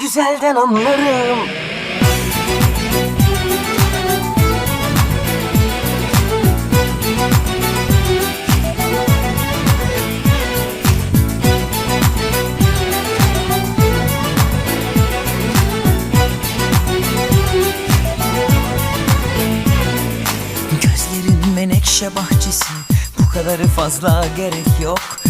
güzelden anlarım. Gözlerin menekşe bahçesi. Bu kadarı fazla gerek yok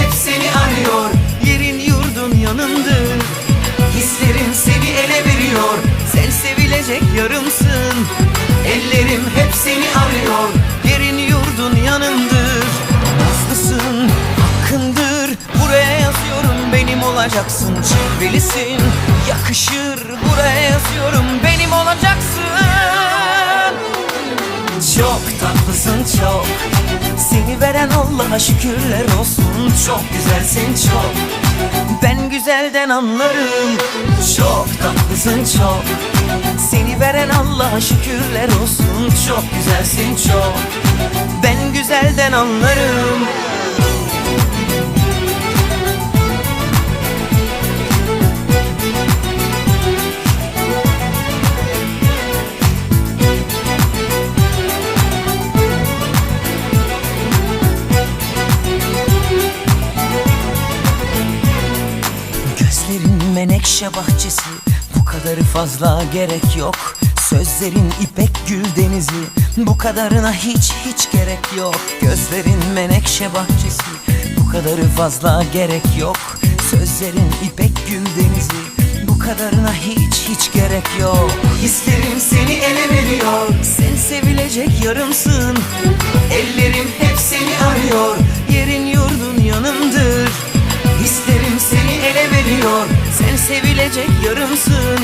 yanındır Nazlısın, hakkındır Buraya yazıyorum benim olacaksın. Cilvelisin, yakışır. Buraya yazıyorum benim olacaksın. Çok tatlısın çok. Seni veren Allah'a şükürler olsun. Çok güzelsin çok. Ben güzelden anlarım. Çok tatlısın çok. Seni veren Allah'a şükürler olsun. Çok güzelsin çok güzelden anlarım. Gözlerin menekşe bahçesi Bu kadarı fazla gerek yok Sözlerin ipek gül denizi Bu kadarına hiç hiç gerek yok. Gözlerin menekşe bahçesi Bu kadarı fazla gerek yok. Sözlerin ipek gül denizi Bu kadarına hiç hiç gerek yok. Hislerim seni ele veriyor Sen sevilecek yarımsın. Ellerim hep seni arıyor Yerin yurdun yanımdır Hislerim seni ele veriyor Sen sevilecek yarımsın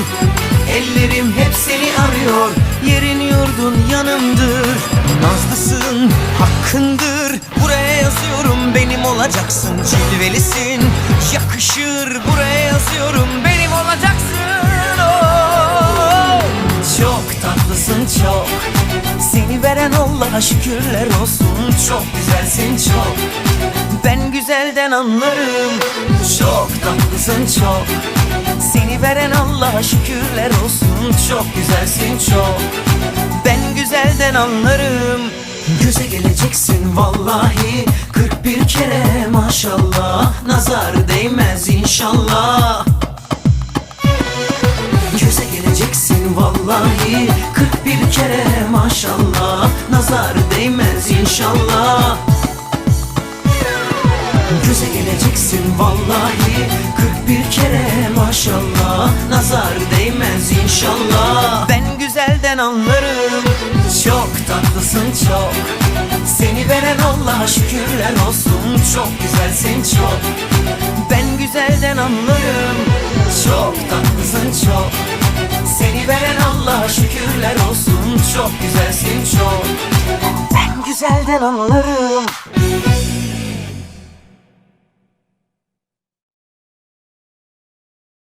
Ellerim hep seni arıyor. Yerin yurdun yanımdır. Nazlısın, hakkındır. Buraya yazıyorum benim olacaksın. Cilvelisin, yakışır. Buraya yazıyorum benim olacaksın. Oh! Çok tatlısın çok. Seni veren Allah'a şükürler olsun. Çok güzelsin çok. Ben güzelden anlarım. Çok tatlısın çok Veren Allah'a şükürler olsun. Çok güzelsin çok. Ben güzelden anlarım. Göze geleceksin vallahi. 41 kere maşallah. Nazar değmez inşallah. Göze geleceksin vallahi. 41 kere maşallah. Nazar değmez inşallah Göze geleceksin vallahi. 41 kere maşallah. Nazar değmez inşallah. Ben güzelden anlarım. Çok tatlısın çok. Seni veren Allah'a şükürler olsun. Çok güzelsin çok. Ben güzelden anlarım. Çok tatlısın çok. Seni veren Allah'a şükürler olsun. Çok güzelsin çok. Ben güzelden anlarım